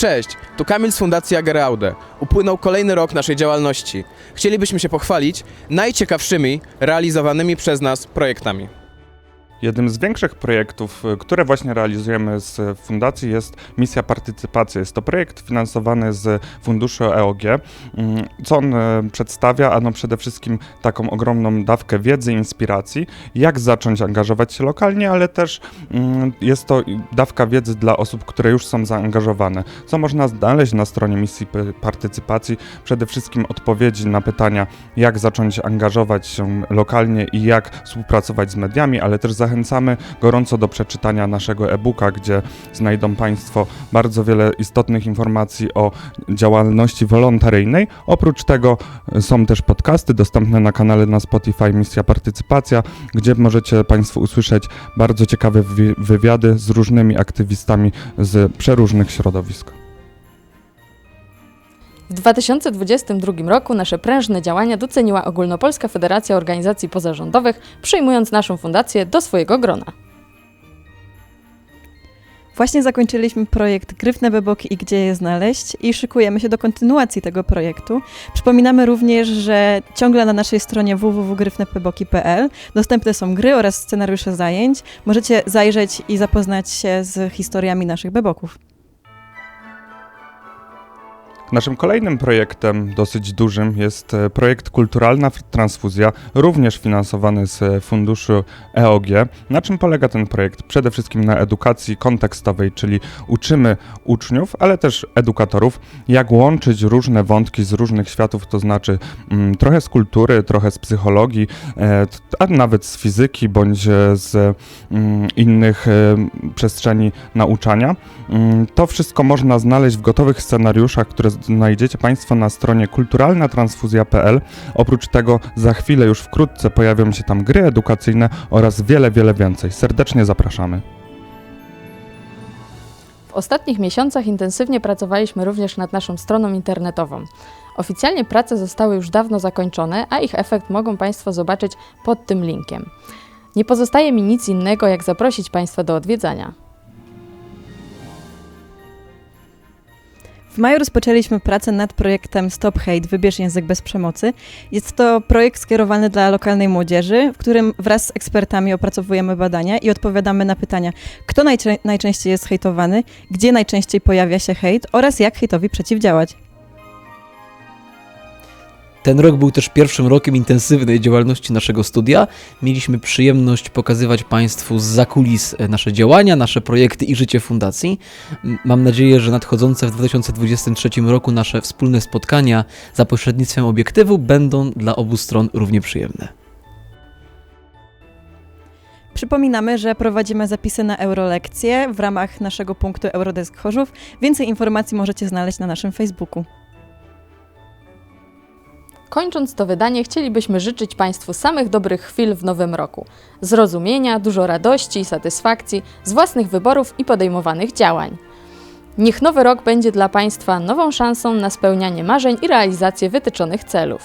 Cześć, tu Kamil z Fundacji Ageraude. Upłynął kolejny rok naszej działalności. Chcielibyśmy się pochwalić najciekawszymi realizowanymi przez nas projektami. Jednym z większych projektów, y, które właśnie realizujemy z fundacji jest Misja Partycypacji. Jest to projekt finansowany z funduszu EOG. Mm, Co on y, przedstawia? Ano przede wszystkim taką ogromną dawkę wiedzy inspiracji, jak zacząć angażować się lokalnie, ale też mm, jest to dawka wiedzy dla osób, które już są zaangażowane. Co można znaleźć na stronie Misji Partycypacji? Przede wszystkim odpowiedzi na pytania, jak zacząć angażować się lokalnie i jak współpracować z mediami, ale też zachęcamy gorąco do przeczytania naszego e-booka, gdzie znajdą Państwo bardzo wiele istotnych informacji o działalności wolontaryjnej. Oprócz tego e, są też podcasty dostępne na kanale na Spotify Misja Partycypacja, gdzie możecie Państwo usłyszeć bardzo ciekawe wy- wywiady z różnymi aktywistami z przeróżnych środowisk. W 2022 roku nasze prężne działania doceniła Ogólnopolska Federacja Organizacji Pozarządowych, przyjmując naszą fundację do swojego grona. Właśnie zakończyliśmy projekt Gryfne Beboki i Gdzie je znaleźć i szykujemy się do kontynuacji tego projektu. Przypominamy również, że ciągle na naszej stronie www.gryfnebeboki.pl dostępne są gry oraz scenariusze zajęć. Możecie zajrzeć i zapoznać się z historiami naszych beboków. Naszym kolejnym projektem, dosyć dużym, jest e, projekt Kulturalna Transfuzja, również finansowany z e, funduszu EOG. Na czym polega ten projekt? Przede wszystkim na edukacji kontekstowej, czyli uczymy uczniów, ale też edukatorów, jak łączyć różne wątki z różnych światów, to znaczy mm, trochę z kultury, trochę z psychologii, e, a nawet z fizyki bądź e, z mm, innych e, przestrzeni nauczania. Mm, To wszystko można znaleźć w gotowych scenariuszach, które znajdziecie Państwo na stronie kulturalnatransfuzja.pl. Oprócz tego za chwilę, już wkrótce pojawią się tam gry edukacyjne oraz wiele, wiele więcej. Serdecznie zapraszamy. W ostatnich miesiącach intensywnie pracowaliśmy również nad naszą stroną internetową. Oficjalnie prace zostały już dawno zakończone, a ich efekt mogą Państwo zobaczyć pod tym linkiem. Nie pozostaje mi nic innego, jak zaprosić Państwa do odwiedzania. W maju rozpoczęliśmy pracę nad projektem Stop Hate Wybierz język bez przemocy. Jest to projekt skierowany dla lokalnej młodzieży, w którym wraz z ekspertami opracowujemy badania i odpowiadamy na pytania, kto najczę- najczęściej jest hejtowany, gdzie najczęściej pojawia się hejt oraz jak hejtowi przeciwdziałać. Ten rok był też pierwszym rokiem intensywnej działalności naszego studia. Mieliśmy przyjemność pokazywać Państwu z zakulis e, nasze działania, nasze projekty i życie fundacji. Mam nadzieję, że nadchodzące w 2023 roku nasze wspólne spotkania za pośrednictwem obiektywu będą dla obu stron równie przyjemne. Przypominamy, że prowadzimy zapisy na eurolekcje w ramach naszego punktu Eurodesk Chorzów. Więcej informacji możecie znaleźć na naszym Facebooku. Kończąc to wydanie, chcielibyśmy życzyć Państwu samych dobrych chwil w nowym roku. Zrozumienia, dużo radości i satysfakcji z własnych wyborów i podejmowanych działań. Niech nowy rok będzie dla Państwa nową szansą na spełnianie marzeń i realizację wytyczonych celów.